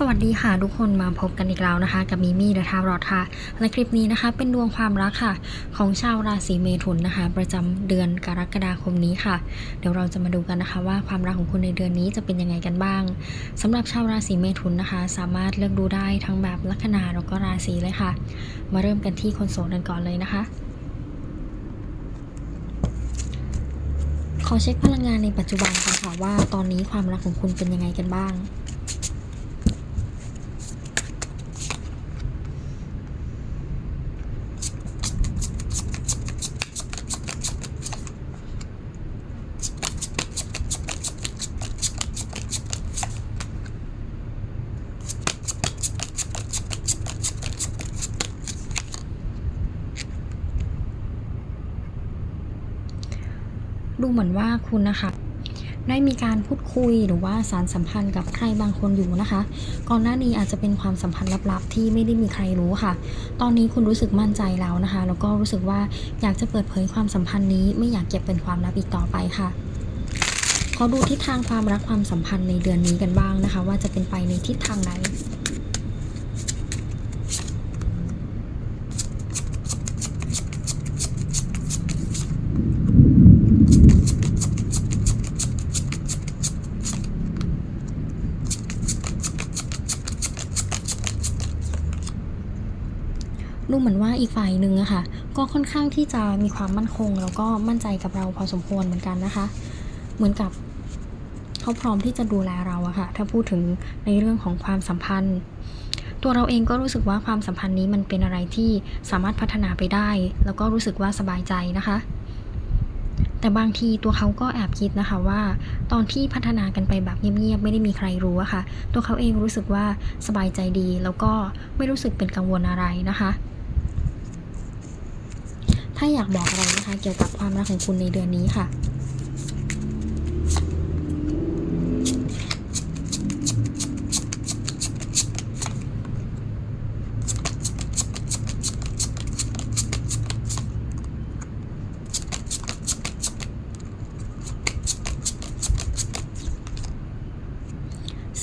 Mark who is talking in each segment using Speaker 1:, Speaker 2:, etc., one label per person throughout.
Speaker 1: สวัสดีค่ะทุกคนมาพบกันอีกแล้วนะคะ กับมิมี่เดอะทารอดค่ะ และคลิปนี้นะคะ เป็นดวงความรักค่ะ ของชาวราศีเมถุนนะคะ ประจำเดือนกรกฎาคมนี้ค่ะ เดี๋ยวเราจะมาดูกันนะคะ ว่าความรักของคุณในเดือนนี้จะเป็นยังไงกันบ้างสำหรับชาวราศีเมถุนนะคะ สามารถเลือกดูได้ทั้งแบบลัคนาแล้วก็ราศีเลยค่ะ มาเริ่มกันที่คนโสดกันก่อนเลยนะคะขอเช็คพลังงานในปัจจุบันกันค่ะว่าตอนนี้ความรักของคุณเป็นยังไงกันบ้าง เหมือนว่าคุณนะคะได้มีการพูดคุยหรือว่าสารสัมพันธ์กับใครบางคนอยู่นะคะ ก่อนหน้านี้อาจจะเป็นความสัมพันธ์ลับๆ ที่ไม่ได้มีใครรู้ค่ะ ตอนนี้คุณรู้สึกมั่นใจแล้วนะคะ แล้วก็รู้สึกว่าอยากจะเปิดเผยความสัมพันธ์นี้ ไม่อยากเก็บเป็นความลับอีกต่อไปค่ะขอดูทิศทางความรักความสัมพันธ์ในเดือนนี้กันบ้างนะคะ ว่าจะเป็นไปในทิศทางไหน เหมือนว่าอีกฝ่ายหนึ่งอะค่ะ ก็ค่อนข้างที่จะมีความมั่นคง แล้วก็มั่นใจกับเราพอสมควรเหมือนกันนะคะ เหมือนกับเขาพร้อมที่จะดูแลเราอะค่ะ ถ้าพูดถึงในเรื่องของความสัมพันธ์ ตัวเราเองก็รู้สึกว่าความสัมพันธ์นี้มันเป็นอะไรที่สามารถพัฒนาไปได้ แล้วก็รู้สึกว่าสบายใจนะคะแต่บางทีตัวเขาก็แอบคิดนะคะว่า ตอนที่พัฒนากันไปแบบเงียบๆไม่ได้มีใครรู้อะค่ะ ตัวเขาเองรู้สึกว่าสบายใจดี แล้วก็ไม่รู้สึกเป็นกังวลอะไรนะคะ ถ้าอยากบอกอะไรนะคะ เกี่ยวกับความรักของคุณในเดือนนี้ค่ะ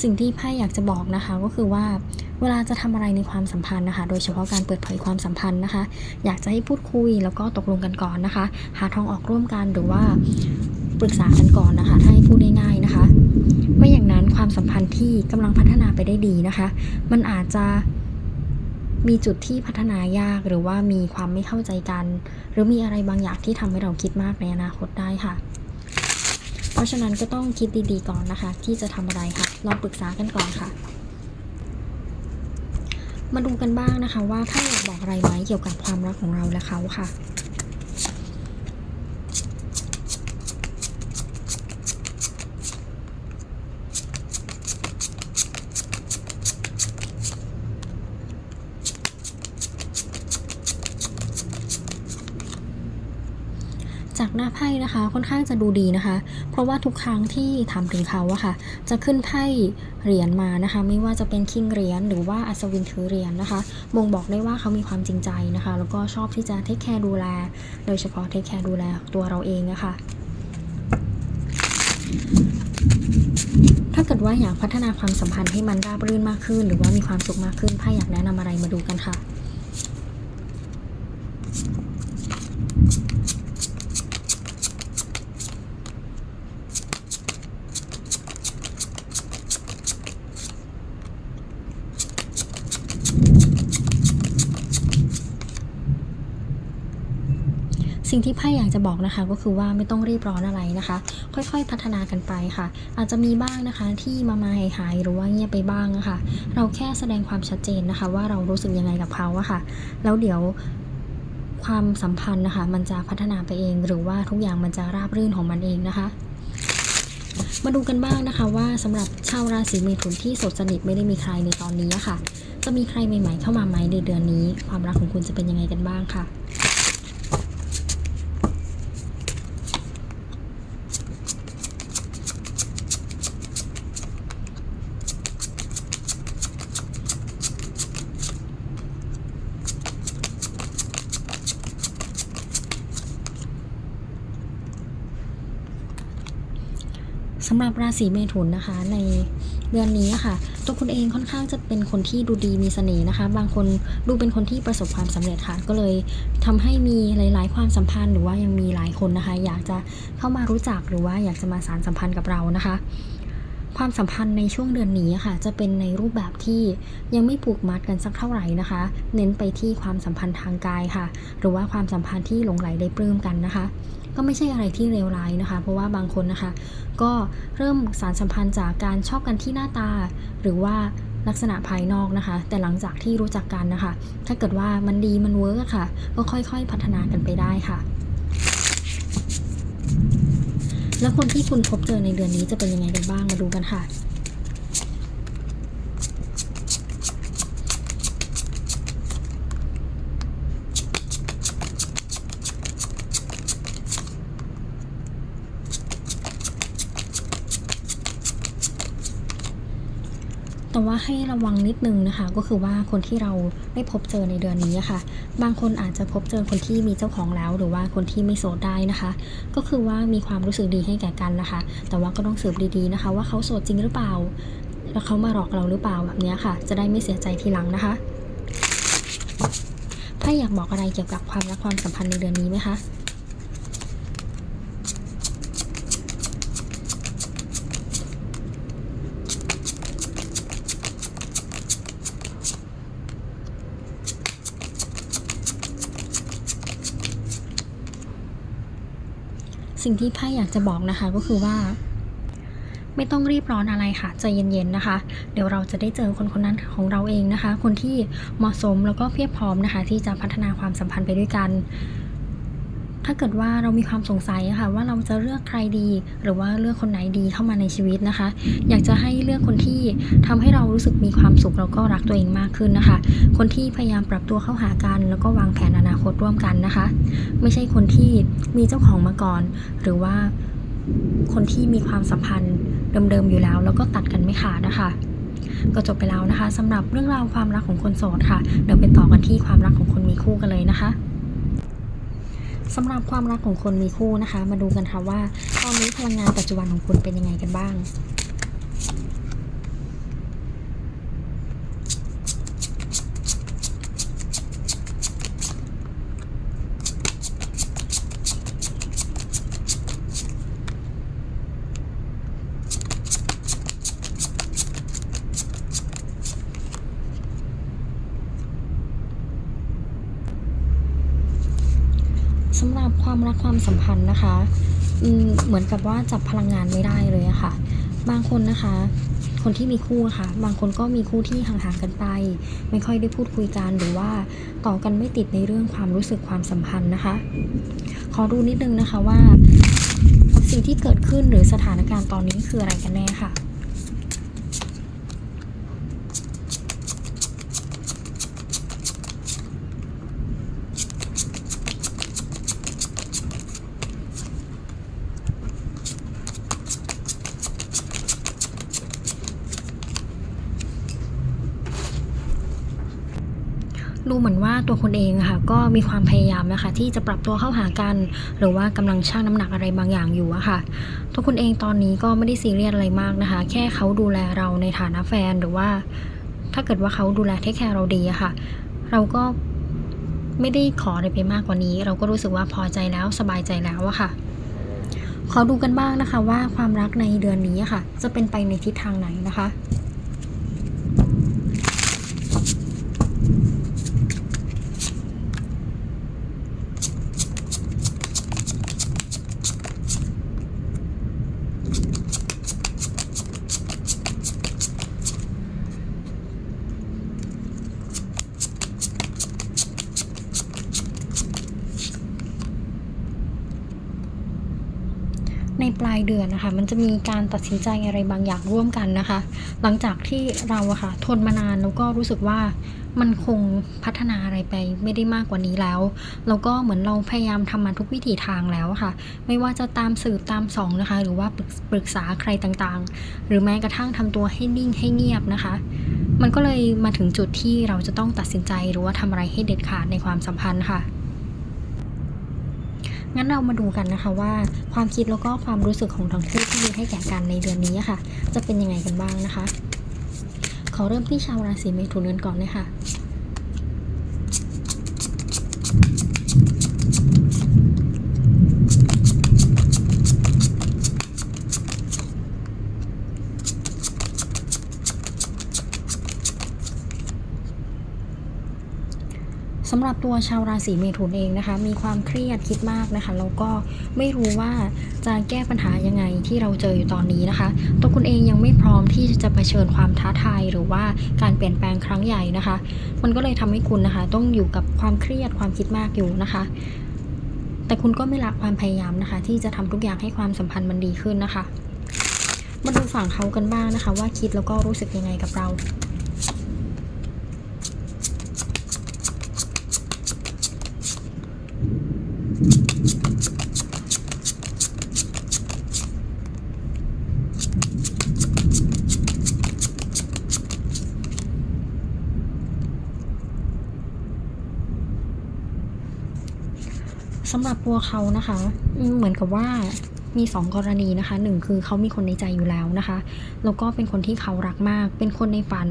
Speaker 1: สิ่งที่ไพ่อยากจะบอกนะคะก็คือว่า เวลาจะทำอะไรในความสัมพันธ์นะคะ โดยเฉพาะการเปิดเผยความสัมพันธ์นะคะ อยากจะให้พูดคุยแล้วก็ตกลงกันก่อนนะคะ หาทางออกร่วมกันหรือว่าปรึกษากันก่อนนะคะ ถ้าให้พูดง่ายๆนะคะ ไม่อย่างนั้นความสัมพันธ์ที่กำลังพัฒนาไปได้ดีนะคะ มันอาจจะมีจุดที่พัฒนายากหรือว่ามีความไม่เข้าใจกัน หรือมีอะไรบางอย่างที่ทำให้เราคิดมากในอนาคตได้ค่ะ เพราะฉะนั้นก็ต้องคิดดีๆก่อนนะคะ ที่จะทำอะไรค่ะลองปรึกษากันก่อนค่ะ มาดูกันบ้างนะคะ ว่าถ้าอยากบอกอะไรไหมเกี่ยวกับความรักของเราและเขาค่ะจากหน้าไพ่นะคะค่อนข้างจะดูดีนะคะ เพราะว่าทุกครั้งที่ถามถึงเขาอะค่ะ จะขึ้นไพ่ เหรียญมานะคะ ไม่ว่าจะเป็นคิงเหรียญหรือว่าอัศวินถือเหรียญนะคะ บ่งบอกได้ว่าเขามีความจริงใจนะคะ แล้วก็ชอบที่จะเทคแคร์ดูแล โดยเฉพาะเทคแคร์ดูแลตัวเราเองนะคะถ้าเกิดว่าอยากพัฒนาความสัมพันธ์ให้มันราบรื่นมากขึ้น หรือว่ามีความสุขมากขึ้นไพ่อยากแนะนำอะไรมาดูกันค่ะ สิ่งที่ไพ่อยากจะบอกนะคะ ก็คือว่าไม่ต้องรีบร้อนอะไรนะคะ ค่อยๆ พัฒนากันไปค่ะ อาจจะมีบ้างนะคะที่มามาหายหายๆหรือว่าเงียบไปบ้างนะคะเราแค่แสดงความชัดเจนนะคะ ว่าเรารู้สึกยังไงกับเขาอะค่ะ แล้วเดี๋ยวความสัมพันธ์นะคะ มันจะพัฒนาไปเอง หรือว่าทุกอย่างมันจะราบรื่นของมันเองนะคะมาดูกันบ้างนะคะว่าสำหรับชาวราศีเมถุนที่สดสนิทไม่ได้มีใครในตอนนี้ค่ะ จะมีใครใหม่ๆเข้ามาไหมในเดือนนี้ ความรักของคุณจะเป็นยังไงกันบ้างค่ะ สำหรับราศีเมถุนนะคะ ในเดือนนี้ค่ะ ตัวคุณเองค่อนข้างจะเป็นคนที่ดูดีมีเสน่ห์นะคะ บางคนดูเป็นคนที่ประสบความสำเร็จค่ะก็เลยทำให้มีหลาย ๆ ความสัมพันธ์หรือว่ายังมีหลายคนนะคะ อยากจะเข้ามารู้จักหรือว่าอยากจะมาสานสัมพันธ์กับเรานะคะความสัมพันธ์ในช่วงเดือนนี้ค่ะ จะเป็นในรูปแบบที่ยังไม่ผูกมัดกันสักเท่าไหร่นะคะ เน้นไปที่ความสัมพันธ์ทางกายค่ะ หรือว่าความสัมพันธ์ที่หลงไหลได้ปลื้มกันนะคะ ก็ไม่ใช่อะไรที่เลวร้ายนะคะ เพราะว่าบางคนนะคะ ก็เริ่มสารสัมพันธ์จากการชอบกันที่หน้าตา หรือว่าลักษณะภายนอกนะคะ แต่หลังจากที่รู้จักกันนะคะ ถ้าเกิดว่ามันดีมันเวิร์กอะค่ะ ก็ค่อยๆ พัฒนากันไปได้ค่ะ แล้วคนที่คุณพบเจอในเดือนนี้จะเป็นยังไงกันบ้างมาดูกันค่ะ ว่าให้ระวังนิดนึงนะคะ ก็คือว่าคนที่เราได้พบเจอในเดือนนี้ค่ะ บางคนอาจจะพบเจอคนที่มีเจ้าของแล้ว หรือว่าคนที่ไม่โสดได้นะคะ ก็คือว่ามีความรู้สึกดีให้แก่กันนะคะ แต่ว่าก็ต้องสืบดีๆนะคะ ว่าเขาโสดจริงหรือเปล่า แล้วเขามาหลอกเราหรือเปล่าแบบนี้ค่ะ จะได้ไม่เสียใจทีหลังนะคะถ้าอยากบอกอะไรเกี่ยวกับความรักความสัมพันธ์ในเดือนนี้ไหมคะ สิ่งที่ไพ่อยากจะบอกนะคะก็คือว่า ไม่ต้องรีบร้อนอะไรค่ะใจเย็นๆนะคะ เดี๋ยวเราจะได้เจอคนคนนั้นของเราเองนะคะ คนที่เหมาะสมแล้วก็เพียบพร้อมนะคะ ที่จะพัฒนาความสัมพันธ์ไปด้วยกัน ถ้าเกิดว่าเรามีความสงสัยอะค่ะว่าเราจะเลือกใครดี หรือว่าเลือกคนไหนดีเข้ามาในชีวิตนะคะ อยากจะให้เลือกคนที่ทำให้เรารู้สึกมีความสุขแล้วก็รักตัวเองมากขึ้นนะคะ คนที่พยายามปรับตัวเข้าหากัน แล้วก็วางแผนอนาคตร่วมกันนะคะ ไม่ใช่คนที่มีเจ้าของมาก่อน หรือว่าคนที่มีความสัมพันธ์เดิมๆอยู่แล้ว แล้วก็ตัดกันไม่ขาดนะคะก็จบไปแล้วนะคะสำหรับเรื่องราวความรักของคนโสดค่ะ เดี๋ยวไปต่อกันที่ความรักของคนมีคู่กันเลยนะคะ สำหรับความรักของคนมีคู่นะคะ มาดูกันค่ะว่า ตอนนี้พลังงานปัจจุบันของคุณเป็นยังไงกันบ้าง สำหรับ ความสัมพันธ์นะคะเหมือนกับว่าจับพลังงานไม่ได้เลยอะค่ะ บางคนนะคะ คนที่มีคู่ะค่ะ บางคนก็มีคู่ที่ห่างๆกันไป ไม่ค่อยได้พูดคุยกันหรือว่าต่อกันไม่ติดในเรื่องความรู้สึกความสัมพันธ์นะคะ ขอดูนิดนึงนะคะว่าสิ่งที่เกิดขึ้นหรือสถานการณ์ตอนนี้คืออะไรกันแน่ค่ะ ดูเหมือนว่าตัวคนเองอะค่ะก็มีความพยายามนะคะที่จะปรับตัวเข้าหากัน หรือว่ากำลังชั่งน้ำหนักอะไรบางอย่างอยู่อะค่ะ ตัวคุณเองตอนนี้ก็ไม่ได้ซีเรียสอะไรมากนะคะ แค่เขาดูแลเราในฐานะแฟนหรือว่า ถ้าเกิดว่าเขาดูแลเทคแคร์เราดีอะค่ะ เราก็ไม่ได้ขออะไรไปมากกว่านี้ เราก็รู้สึกว่าพอใจแล้วสบายใจแล้วอะค่ะ ขอดูกันบ้างนะคะว่าความรักในเดือนนี้อะค่ะ จะเป็นไปในทิศทางไหนนะคะ ในปลายเดือนนะคะ มันจะมีการตัดสินใจอะไรบางอย่างร่วมกันนะคะ หลังจากที่เราอะค่ะทนมานานแล้วก็รู้สึกว่ามันคงพัฒนาอะไรไปไม่ได้มากกว่านี้แล้วแล้วก็เหมือนเราพยายามทำมาทุกวิถีทางแล้วค่ะ ไม่ว่าจะตามสืบตามส่องนะคะ หรือว่าปรึกปรึกษาใครต่างๆ หรือแม้กระทั่งทำตัวให้นิ่งให้เงียบนะคะ มันก็เลยมาถึงจุดที่เราจะต้องตัดสินใจหรือว่าทำอะไรให้เด็ดขาดในความสัมพันธ์ค่ะ งั้นเรามาดูกันนะคะว่าความคิดแล้วก็ความรู้สึกของทั้งคู่ที่มีให้แก่กันในเดือนนี้ค่ะ จะเป็นยังไงกันบ้างนะคะ ขอเริ่มที่ชาวราศีเมถุนกันก่อนเลยค่ะ สำหรับตัวชาวราศีเมถุนเองนะคะ มีความเครียดคิดมากนะคะแล้วก็ไม่รู้ว่าจะแก้ปัญหายังไงที่เราเจออยู่ตอนนี้นะคะ ตัวคุณเองยังไม่พร้อมที่จะเผชิญความท้าทายหรือว่าการเปลี่ยนแปลงครั้งใหญ่นะคะ มันก็เลยทำให้คุณนะคะ ต้องอยู่กับความเครียดความคิดมากอยู่นะคะแต่คุณก็ไม่ละความพยายามนะคะ ที่จะทำทุกอย่างให้ความสัมพันธ์มันดีขึ้นนะคะ มาดูฝั่งเขากันบ้างนะคะ ว่าคิดแล้วก็รู้สึกยังไงกับเรา ตัวเขานะคะ เหมือนกับว่ามีสองกรณีนะคะหนึ่งคือเขามีคนในใจอยู่แล้วนะคะแล้วก็เป็นคนที่เขารักมาก เป็นคนในฝัน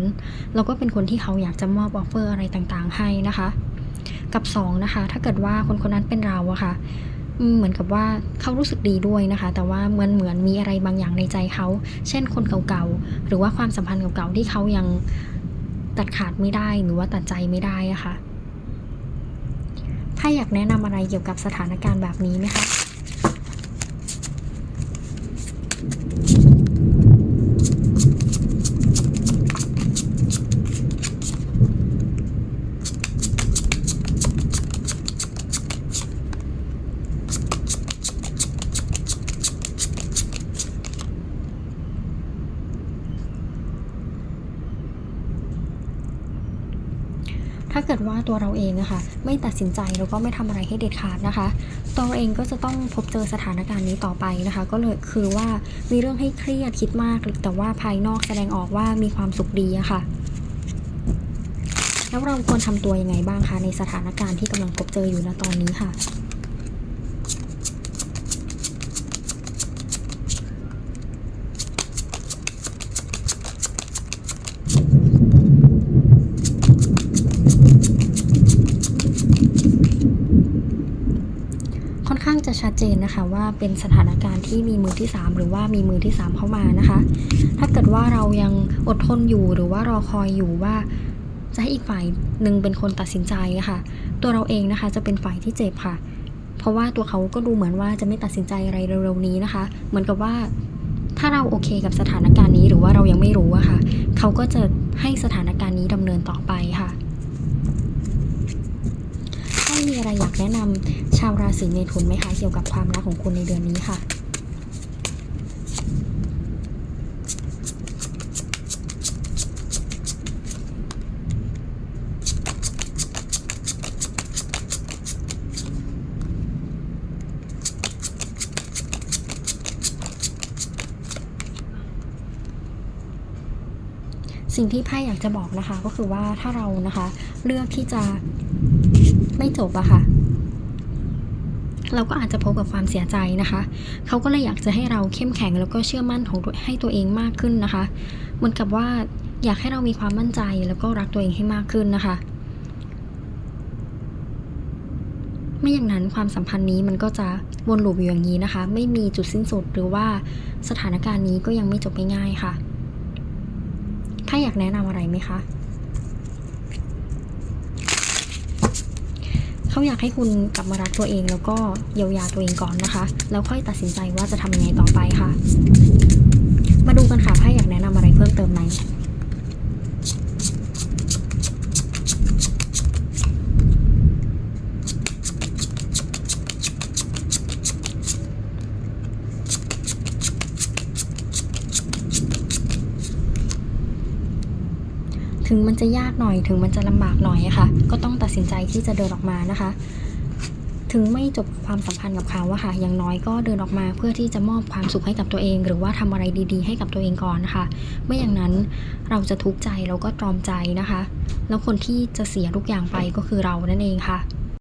Speaker 1: แล้วก็เป็นคนที่เขาอยากจะมอบออฟเฟอร์อะไรต่างๆ ให้นะคะ กับสองนะคะ ถ้าเกิดว่าคนคนนั้นเป็นเราอะค่ะเหมือนกับว่าเขารู้สึกดีด้วยนะคะ แต่ว่าเหมือนเหมือนมีอะไรบางอย่างในใจเขา เช่นคนเก่าๆ หรือว่าความสัมพันธ์เก่าๆ ที่เขายังตัดขาดไม่ได้ หรือว่าตัดใจไม่ได้อะค่ะาอยากแนะนำอะไรเกี่ยวกับสถานการณ์แบบนี้ไหมคะ กิดว่าตัวเราเองนะคะไม่ตัดสินใจแล้วก็ไม่ทำอะไรให้เด็ดขาดนะคะ ตัวเราเองก็จะต้องพบเจอสถานการณ์นี้ต่อไปนะคะ ก็เลยคือว่ามีเรื่องให้เครียดคิดมาก แต่ว่าภายนอกแสดงออกว่ามีความสุขดีอะค่ะแล้วเราควรทำตัวยังไงบ้างคะในสถานการณ์ที่กำลังพบเจออยู่ณตอนนี้ค่ะ ค่อนข้างจะ ชัดเจนนะคะว่าเป็นสถานการณ์ที่มีมือที่ 3 หรือว่ามีมือที่ 3 เข้ามานะคะ ถ้าเกิดว่าเรายังอดทนอยู่หรือว่ารอคอยอยู่ว่าจะให้อีกฝ่ายหนึ่งเป็นคนตัดสินใจะค่ะ ตัวเราเองนะคะจะเป็นฝ่ายที่เจ็บค่ะ เพราะว่าตัวเขาก็ดูเหมือนว่าจะไม่ตัดสินใจอะไรเร็วๆนี้นะคะ เหมือนกับว่าถ้าเราโอเคกับสถานการณ์นี้หรือว่าเรายังไม่รู้อะค่ะ เขาก็จะให้สถานการณ์นี้ดำเนินต่อไปค่ะ ถ้ามี อะไรอยากแนะนำชาวราศีเมถุนไหมคะเกี่ยวกับความรักของคุณในเดือนนี้ค่ะสิ่งที่ไพ่อยากจะบอกนะคะก็คือว่าถ้าเรานะคะเลือกที่จะ ไม่จบอะค่ะ เราก็อาจจะพบกับความเสียใจนะคะ เขาก็เลยอยากจะให้เราเข้มแข็งแล้วก็เชื่อมั่นของให้ตัวเองมากขึ้นนะคะ เหมือนกับว่าอยากให้เรามีความมั่นใจแล้วก็รักตัวเองให้มากขึ้นนะคะ ไม่อย่างนั้นความสัมพันธ์นี้มันก็จะวนลูปอยู่อย่างนี้นะคะ ไม่มีจุดสิ้นสุดหรือว่าสถานการณ์นี้ก็ยังไม่จบง่ายๆค่ะ ถ้าอยากแนะนำอะไรไหมคะ เขาอยากให้คุณกลับมารักตัวเองแล้วก็เยียวยาตัวเองก่อนนะคะ แล้วค่อยตัดสินใจว่าจะทำยังไงต่อไปค่ะ มาดูกันค่ะไพ่อยากแนะนำอะไรเพิ่มเติมไหม งมันจะยากหน่อย ถึงมันจะลำบากหน่อยะค่ะ ก็ต้องตัดสินใจที่จะเดินออกมานะคะ ถึงไม่จบความสัมพันธ์กับเขาอะค่ะ อย่างน้อยก็เดินออกมาเพื่อที่จะมอบความสุขให้กับตัวเอง หรือว่าทำอะไรดีๆ ให้กับตัวเองก่อนนะคะ ไม่อย่างนั้นเราจะทุกข์ใจแล้วก็ตรอมใจนะคะ แล้วคนที่จะเสียทุกอย่างไปก็คือเรานั่นเองค่ะ